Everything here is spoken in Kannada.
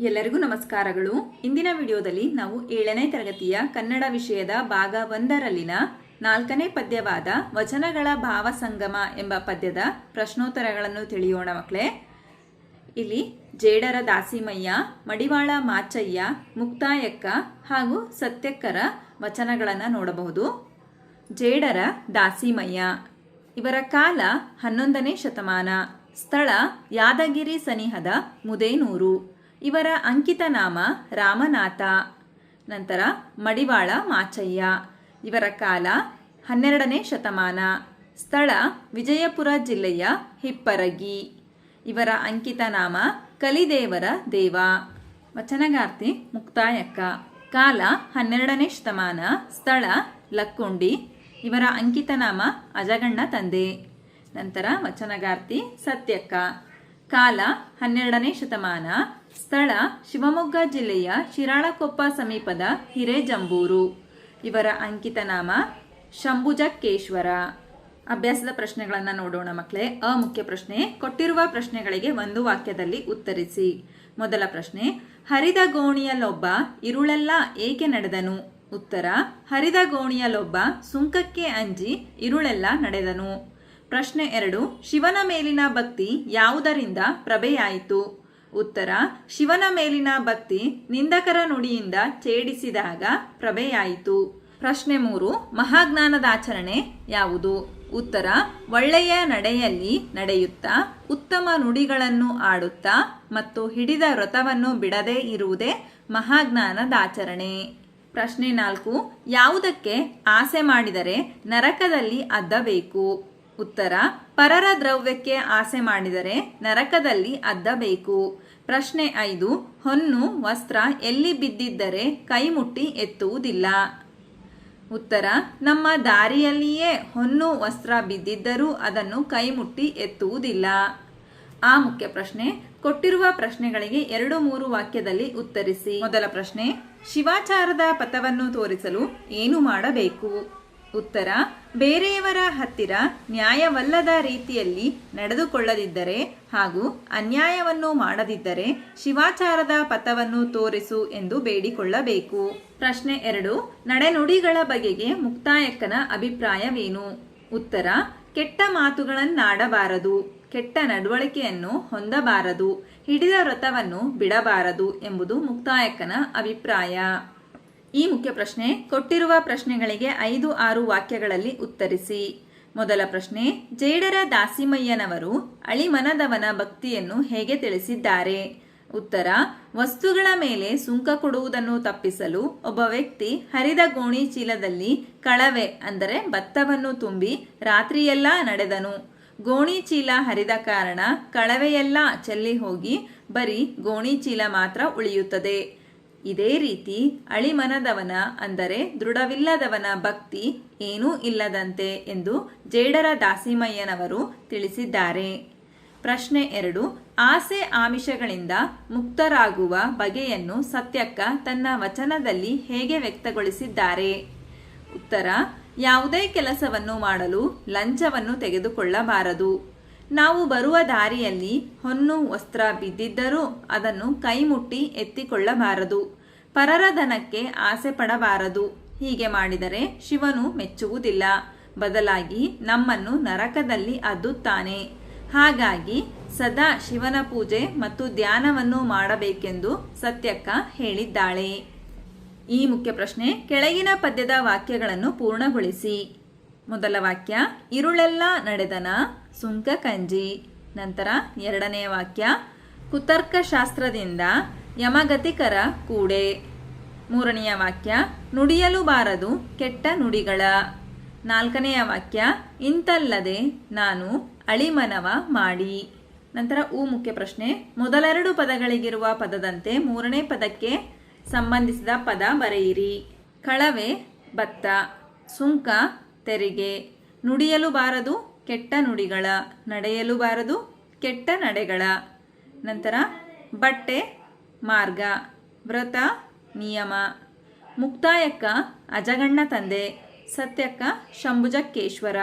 ಎಲ್ಲರಿಗೂ ನಮಸ್ಕಾರಗಳು. ಇಂದಿನ ವಿಡಿಯೋದಲ್ಲಿ ನಾವು ಏಳನೇ ತರಗತಿಯ ಕನ್ನಡ ವಿಷಯದ ಭಾಗ ಒಂದರಲ್ಲಿನ ನಾಲ್ಕನೇ ಪದ್ಯವಾದ ವಚನಗಳ ಭಾವ ಸಂಗಮ ಎಂಬ ಪದ್ಯದ ಪ್ರಶ್ನೋತ್ತರಗಳನ್ನು ತಿಳಿಯೋಣ ಮಕ್ಕಳೇ. ಇಲ್ಲಿ ಜೇಡರ ದಾಸಿಮಯ್ಯ, ಮಡಿವಾಳ ಮಾಚಯ್ಯ, ಮುಕ್ತಾಯಕ್ಕ ಹಾಗೂ ಸತ್ಯಕ್ಕರ ವಚನಗಳನ್ನು ನೋಡಬಹುದು. ಜೇಡರ ದಾಸಿಮಯ್ಯ, ಇವರ ಕಾಲ ಹನ್ನೊಂದನೇ ಶತಮಾನ. ಸ್ಥಳ ಯಾದಗಿರಿ ಸನಿಹದ ಮುದೇನೂರು. ಇವರ ಅಂಕಿತ ನಾಮ ರಾಮನಾಥ. ನಂತರ ಮಡಿವಾಳ ಮಾಚಯ್ಯ. ಇವರ ಕಾಲ ಹನ್ನೆರಡನೇ ಶತಮಾನ. ಸ್ಥಳ ವಿಜಯಪುರ ಜಿಲ್ಲೆಯ ಹಿಪ್ಪರಗಿ. ಇವರ ಅಂಕಿತ ನಾಮ ಕಲಿದೇವರ ದೇವ. ವಚನಗಾರ್ತಿ ಮುಕ್ತಾಯಕ್ಕ. ಕಾಲ ಹನ್ನೆರಡನೇ ಶತಮಾನ. ಸ್ಥಳ ಲಕ್ಕುಂಡಿ. ಇವರ ಅಂಕಿತ ನಾಮ ಅಜಗಣ್ಣ ತಂದೆ. ನಂತರ ವಚನಗಾರ್ತಿ ಸತ್ಯಕ್ಕ. ಕಾಲ ಹನ್ನೆರಡನೇ ಶತಮಾನ. ಸ್ಥಳ ಶಿವಮೊಗ್ಗ ಜಿಲ್ಲೆಯ ಶಿರಾಳಕೊಪ್ಪ ಸಮೀಪದ ಹಿರೇಜಂಬೂರು. ಇವರ ಅಂಕಿತ ನಾಮ ಶಂಭುಜಕ್ಕೇಶ್ವರ. ಅಭ್ಯಾಸದ ಪ್ರಶ್ನೆಗಳನ್ನು ನೋಡೋಣ ಮಕ್ಕಳೇ ಅ ಮುಖ್ಯ ಪ್ರಶ್ನೆ, ಕೊಟ್ಟಿರುವ ಪ್ರಶ್ನೆಗಳಿಗೆ ಒಂದು ವಾಕ್ಯದಲ್ಲಿ ಉತ್ತರಿಸಿ. ಮೊದಲ ಪ್ರಶ್ನೆ ಹರಿದ ಗೋಣಿಯಲ್ಲೊಬ್ಬ ಇರುಳೆಲ್ಲ ಏಕೆ ನಡೆದನು? ಉತ್ತರ ಹರಿದ ಗೋಣಿಯಲ್ಲೊಬ್ಬ ಸುಂಕಕ್ಕೆ ಅಂಜಿ ಇರುಳೆಲ್ಲ ನಡೆದನು. ಪ್ರಶ್ನೆ ಎರಡು, ಶಿವನ ಮೇಲಿನ ಭಕ್ತಿ ಯಾವುದರಿಂದ ಪ್ರಭೆಯಾಯಿತು? ಉತ್ತರ, ಶಿವನ ಮೇಲಿನ ಭಕ್ತಿ ನಿಂದಕರ ನುಡಿಯಿಂದ ಛೇಡಿಸಿದಾಗ ಪ್ರಭೆಯಾಯಿತು. ಪ್ರಶ್ನೆ ಮೂರು ಮಹಾಜ್ಞಾನದಾಚರಣೆ ಯಾವುದು? ಉತ್ತರ, ಒಳ್ಳೆಯ ನಡೆಯಲ್ಲಿ ನಡೆಯುತ್ತಾ, ಉತ್ತಮ ನುಡಿಗಳನ್ನು ಆಡುತ್ತಾ ಮತ್ತು ಹಿಡಿದ ವ್ರತವನ್ನು ಬಿಡದೇ ಇರುವುದೇ ಮಹಾಜ್ಞಾನದಾಚರಣೆ ಪ್ರಶ್ನೆ ನಾಲ್ಕು, ಯಾವುದಕ್ಕೆ ಆಸೆ ಮಾಡಿದರೆ ನರಕದಲ್ಲಿ ಅದ್ದಬೇಕು? ಉತ್ತರ, ಪರರ ದ್ರವ್ಯಕ್ಕೆ ಆಸೆ ಮಾಡಿದರೆ ನರಕದಲ್ಲಿ ಅದ್ದಬೇಕು. ಪ್ರಶ್ನೆ ಐದು, ಹೊನ್ನು, ವಸ್ತ್ರ ಎಲ್ಲಿ ಬಿದ್ದಿದ್ದರೆ ಕೈ ಮುಟ್ಟಿ ಎತ್ತುವುದಿಲ್ಲ. ಉತ್ತರ, ನಮ್ಮ ದಾರಿಯಲ್ಲಿಯೇ ಹೊನ್ನು, ವಸ್ತ್ರ ಬಿದ್ದಿದ್ದರೂ ಅದನ್ನು ಕೈ ಮುಟ್ಟಿ ಎತ್ತುವುದಿಲ್ಲ. ಆ ಮುಖ್ಯ ಪ್ರಶ್ನೆ, ಕೊಟ್ಟಿರುವ ಪ್ರಶ್ನೆಗಳಿಗೆ ಎರಡು ಮೂರು ವಾಕ್ಯದಲ್ಲಿ ಉತ್ತರಿಸಿ. ಮೊದಲ ಪ್ರಶ್ನೆ, ಶಿವಾಚಾರದ ಪಥವನ್ನು ತೋರಿಸಲು ಏನು ಮಾಡಬೇಕು? ಉತ್ತರ, ಬೇರೆಯವರ ಹತ್ತಿರ ನ್ಯಾಯವಲ್ಲದ ರೀತಿಯಲ್ಲಿ ನಡೆದುಕೊಳ್ಳದಿದ್ದರೆ ಹಾಗೂ ಅನ್ಯಾಯವನ್ನು ಮಾಡದಿದ್ದರೆ ಶಿವಾಚಾರದ ಪಥವನ್ನು ತೋರಿಸು ಎಂದು ಬೇಡಿಕೊಳ್ಳಬೇಕು. ಪ್ರಶ್ನೆ ಎರಡು, ನಡೆನುಡಿಗಳ ಬಗೆಗೆ ಮುಕ್ತಾಯಕ್ಕನ ಅಭಿಪ್ರಾಯವೇನು? ಉತ್ತರ, ಕೆಟ್ಟ ಮಾತುಗಳನ್ನಾಡಬಾರದು, ಕೆಟ್ಟ ನಡವಳಿಕೆಯನ್ನು ಹೊಂದಬಾರದು, ಹಿಡಿದ ವ್ರತವನ್ನು ಬಿಡಬಾರದು ಎಂಬುದು ಮುಕ್ತಾಯಕ್ಕನ ಅಭಿಪ್ರಾಯ. ಈ ಮುಖ್ಯ ಪ್ರಶ್ನೆ, ಕೊಟ್ಟಿರುವ ಪ್ರಶ್ನೆಗಳಿಗೆ ಐದು ಆರು ವಾಕ್ಯಗಳಲ್ಲಿ ಉತ್ತರಿಸಿ. ಮೊದಲ ಪ್ರಶ್ನೆ, ಜೇಡರ ದಾಸಿಮಯ್ಯನವರು ಅಳಿಮನದವನ ಭಕ್ತಿಯನ್ನು ಹೇಗೆ ತಿಳಿಸಿದ್ದಾರೆ? ಉತ್ತರ, ವಸ್ತುಗಳ ಮೇಲೆ ಸುಂಕ ಕೊಡುವುದನ್ನು ತಪ್ಪಿಸಲು ಒಬ್ಬ ವ್ಯಕ್ತಿ ಹರಿದ ಗೋಣಿ ಚೀಲದಲ್ಲಿ ಕಳವೆ, ಅಂದರೆ ಭತ್ತವನ್ನು ತುಂಬಿ ರಾತ್ರಿಯೆಲ್ಲ ನಡೆದನು. ಗೋಣಿ ಚೀಲ ಹರಿದ ಕಾರಣ ಕಳವೆಯೆಲ್ಲ ಚೆಲ್ಲಿ ಹೋಗಿ ಬರೀ ಗೋಣಿ ಚೀಲ ಮಾತ್ರ ಉಳಿಯುತ್ತದೆ. ಇದೇ ರೀತಿ ಅಳಿಮನದವನ ಅಂದರೆ ದೃಢವಿಲ್ಲದವನ ಭಕ್ತಿ ಏನೂ ಇಲ್ಲದಂತೆ ಎಂದು ಜೇಡರ ದಾಸಿಮಯ್ಯನವರು ತಿಳಿಸಿದ್ದಾರೆ. ಪ್ರಶ್ನೆ ಎರಡು, ಆಸೆ ಆಮಿಷಗಳಿಂದ ಮುಕ್ತರಾಗುವ ಬಗೆಯನ್ನು ಸತ್ಯಕ್ಕ ತನ್ನ ವಚನದಲ್ಲಿ ಹೇಗೆ ವ್ಯಕ್ತಗೊಳಿಸಿದ್ದಾರೆ? ಉತ್ತರ, ಯಾವುದೇ ಕೆಲಸವನ್ನು ಮಾಡಲು ಲಂಚವನ್ನು ತೆಗೆದುಕೊಳ್ಳಬಾರದು. ನಾವು ಬರುವ ದಾರಿಯಲ್ಲಿ ಹೊನ್ನು ವಸ್ತ್ರ ಬಿದ್ದಿದ್ದರೂ ಅದನ್ನು ಕೈಮುಟ್ಟಿ ಎತ್ತಿಕೊಳ್ಳಬಾರದು. ಪರರ ಧನಕ್ಕೆ ಆಸೆ ಪಡಬಾರದು. ಹೀಗೆ ಮಾಡಿದರೆ ಶಿವನು ಮೆಚ್ಚುವುದಿಲ್ಲ. ಬದಲಾಗಿ ನಮ್ಮನ್ನು ನರಕದಲ್ಲಿ ಅದ್ದುತ್ತಾನೆ. ಹಾಗಾಗಿ ಸದಾ ಶಿವನ ಪೂಜೆ ಮತ್ತು ಧ್ಯಾನವನ್ನು ಮಾಡಬೇಕೆಂದು ಸತ್ಯಕ್ಕ ಹೇಳಿದ್ದಾಳೆ. ಈ ಮುಖ್ಯ ಪ್ರಶ್ನೆ ಕೆಳಗಿನ ಪದ್ಯದ ವಾಕ್ಯಗಳನ್ನು ಪೂರ್ಣಗೊಳಿಸಿ. ಮೊದಲ ವಾಕ್ಯ, ಇರುಳೆಲ್ಲ ನಡೆದನ? ಸುಂಕ ಕಂಜಿ. ನಂತರ ಎರಡನೆಯ ವಾಕ್ಯ, ಕುತರ್ಕಶಾಸ್ತ್ರದಿಂದ ಯಮಗತಿಕರ ಕೂಡೆ. ಮೂರನೆಯ ವಾಕ್ಯ, ನುಡಿಯಲು ಬಾರದು ಕೆಟ್ಟ ನುಡಿಗಳ. ನಾಲ್ಕನೆಯ ವಾಕ್ಯ, ಇಂತಲ್ಲದೆ ನಾನು ಅಳಿಮನವ ಮಾಡಿ. ನಂತರ ಉ ಮುಖ್ಯ ಪ್ರಶ್ನೆ, ಮೊದಲೆರಡು ಪದಗಳಿಗಿರುವ ಪದದಂತೆ ಮೂರನೇ ಪದಕ್ಕೆ ಸಂಬಂಧಿಸಿದ ಪದ ಬರೆಯಿರಿ. ಕಳವೆ, ಭತ್ತ. ಸುಂಕ, ತೆರಿಗೆ. ನುಡಿಯಲು ಬಾರದು ಕೆಟ್ಟ ನುಡಿಗಳ. ನಡೆಯಲು ಬಾರದು ಕೆಟ್ಟ ನಡೆಗಳ. ನಂತರ ಬಟ್ಟೆ ಮಾರ್ಗ. ವ್ರತ ನಿಯಮ. ಮುಕ್ತಾಯಕ್ಕ ಅಜಗಣ್ಣ ತಂದೆ. ಸತ್ಯಕ್ಕ ಶಂಭುಜಕ್ಕೇಶ್ವರ.